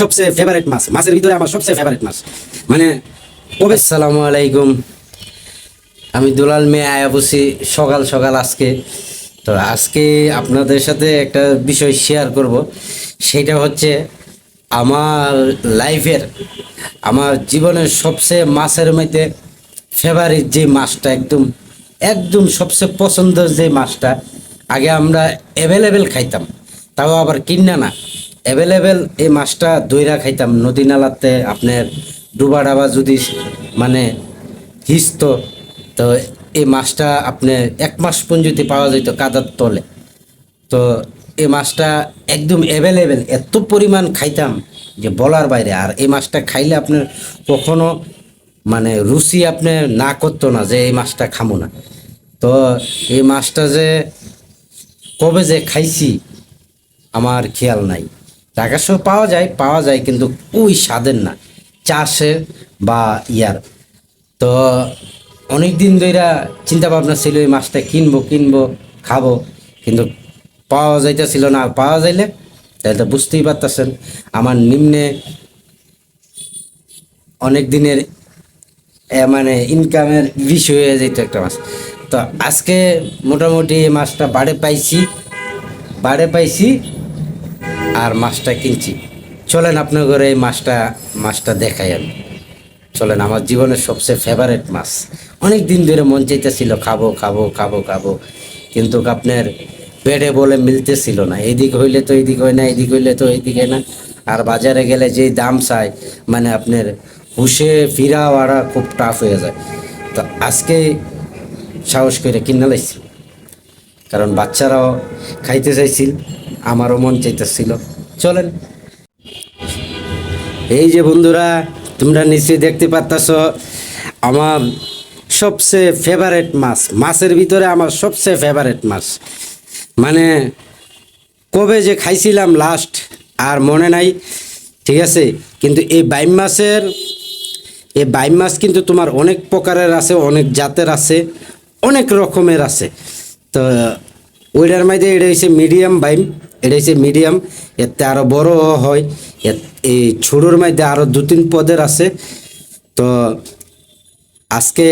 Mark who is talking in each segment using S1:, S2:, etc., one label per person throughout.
S1: সবচেয়ে ফেভারিট মাছ। মাছের ভিতরে আমার সবচেয়ে ফেভারিট মাছ। মানে কবে
S2: আসসালামু আলাইকুম। আমি দুলাল মেয়ে আয়া বসি সকাল সকাল আজকে। তো আজকে আপনাদের সাথে একটা বিষয় শেয়ার করব। সেটা হচ্ছে আমার লাইফের, আমার জীবনের সবচেয়ে মাছের মধ্যে ফেভারিট যে মাছটা, একদম একদম সবচেয়ে পছন্দের যে মাছটা, আগে আমরা অ্যাভেলেবেল খাইতাম। তাও আবার কিনা না। অ্যাভেলেবেল এই মাছটা দইরা খাইতাম। নদী নালাতে আপনার ডুবা ডাবা যদি মানে হিসত তো এই মাছটা আপনি এক মাস পর্যন্ত পাওয়া যেত কাদার তলে। তো এই মাছটা একদম অ্যাভেলেবেল এত পরিমাণ খাইতাম যে বলার বাইরে। আর এই মাছটা খাইলে আপনার কখনো মানে রুচি আপনি না করতো না যে এই মাছটা খামো না। তো এই মাছটা যে কবে যে খাইছি, আমার খেয়াল নাই। ঢাকা শহর পাওয়া যায় পাওয়া যায় কিন্তু ওই স্বাদের না। চাষের বা ইয়ার। তো অনেক দিন ধইরা চিন্তা ভাবনা ছিল এই মাছটা কিনবো কিনবো, খাব, কিন্তু পাওয়া যাইতেছিল না। পাওয়া যাইলে তাহলে তো বুঝতেই পারতেছেন, আমার নিম্নে অনেক দিনের মানে ইনকামের বিষয় হয়ে যেত একটা মাছ। তো আজকে মোটামুটি মাছটা বাড়ে পাইছি বাড়ে পাইছি আর মাছটা কিনছি। চলেন আপনার ঘরে এই মাছটা মাছটা দেখাই আমি। চলেন, আমার জীবনের সবচেয়ে ফেভারেট মাছ। অনেক দিন ধরে মন চাইতেছিল, খাব খাব খাব খাব। কিন্তু আপনার পেটে বলে মিলতেছিল না। এদিক হইলে তো এদিক হয় না, এদিক হইলে তো হয় না। আর বাজারে গেলে যেই দাম চাই মানে আপনার হুশে ফিরা ওরা খুব টাফ হয়ে যায়। তো আজকে সাহস করে কিনা লাইছি। কারণ বাচ্চারাও খাইতে চাইছিল আমারও মন চাইতেছিল। চলেন। এই যে বন্ধুরা, তোমরা নিশ্চয়ই দেখতে পারতাছ, আমার সবচেয়ে ফেভারেট মাছ। মাছের ভিতরে আমার সবচেয়ে ফেভারেট মাছ। মানে কবে যে খাইছিলাম লাস্ট আর মনে নাই, ঠিক আছে? কিন্তু এই বাইম মাছের, এই বাইম মাছ কিন্তু তোমার অনেক প্রকারের আছে, অনেক জাতের আছে, অনেক রকমের আছে। তো, ওইটার মধ্যে এটা হচ্ছে মিডিয়াম বাইম। এটা হচ্ছে মিডিয়াম এতে আরও বড় হয়। এই ছোটোর মধ্যে আরও দু তিন পদের আছে। তো আজকে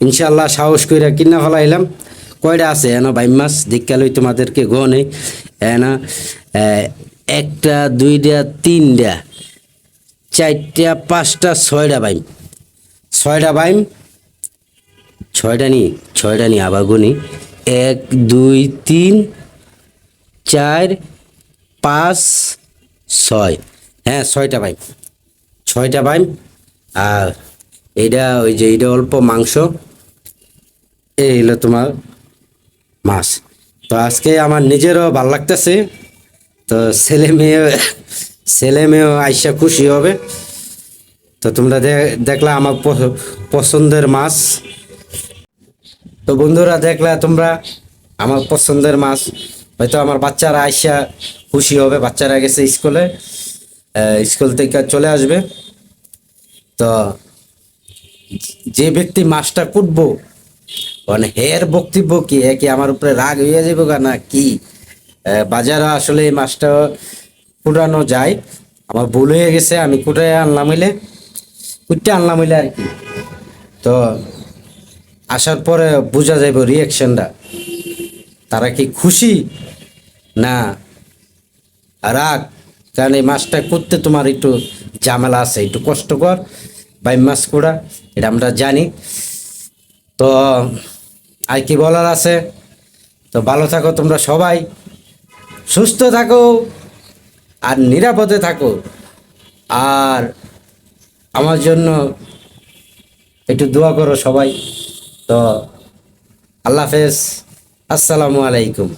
S2: ইনশাল্লাহ সাহস করে কিনা ফেলাইলাম। কয়টা আছে? এনা বাইম মাছ দেখালই তোমাদেরকে গনে এনা এ, একটা দুইটা তিনটা চারটা পাঁচটা ছয়টা বাইম। ছয়টা বাইম? ছয়টা নি ছয়টা নি আবার গুনি এক দুই তিন চার, পাঁচ, ছয়। হ্যাঁ ছয়টা বাইম ছয়টা বাইম আর এইটা ওই যে এইটা অল্প মাংস। এই হলো তোমার মাছ। তো আজকে আমার নিজেরও ভালো লাগতেছে। তো ছেলে মেয়ে ছেলে মেয়েও আইসা খুশি হবে। তো তোমরা দেখলা আমার পছন্দের মাছ। তো বন্ধুরা দেখলা তোমরা আমার পছন্দের মাছ। হয়তো আমার বাচ্চারা আইসা খুশি হবে, বাচ্চারা গেছে স্কুলে স্কুল থেকে চলে আসবে। তো যে ব্যক্তি মাছটা কুটবো মানে হের বক্তব্য কি কি আমার উপরে রাগ হয়ে যাবে না কি? বাজারে আসলে এই মাছটা কুটানো যায়। আমার ভুল হয়ে গেছে, আমি কুটাই আনলাম হইলে কুটতে আনলাম হইলে আর কি। তো আসার পরে বোঝা যাবে রিয়াকশনটা তারা কি খুশি? না। রাগ। কারণ এই মাছটা করতে তোমার একটু ঝামেলা আছে, একটু কষ্টকর। বাই মাছ করা এটা আমরা জানি। তো, আর কি বলার আছে? তো ভালো থাকো তোমরা সবাই। সুস্থ থাকো আর নিরাপদে থাকো। আর আমার জন্য একটু দোয়া করো সবাই। তো, আল্লাহ হাফেজ। আসসালামু আলাইকুম।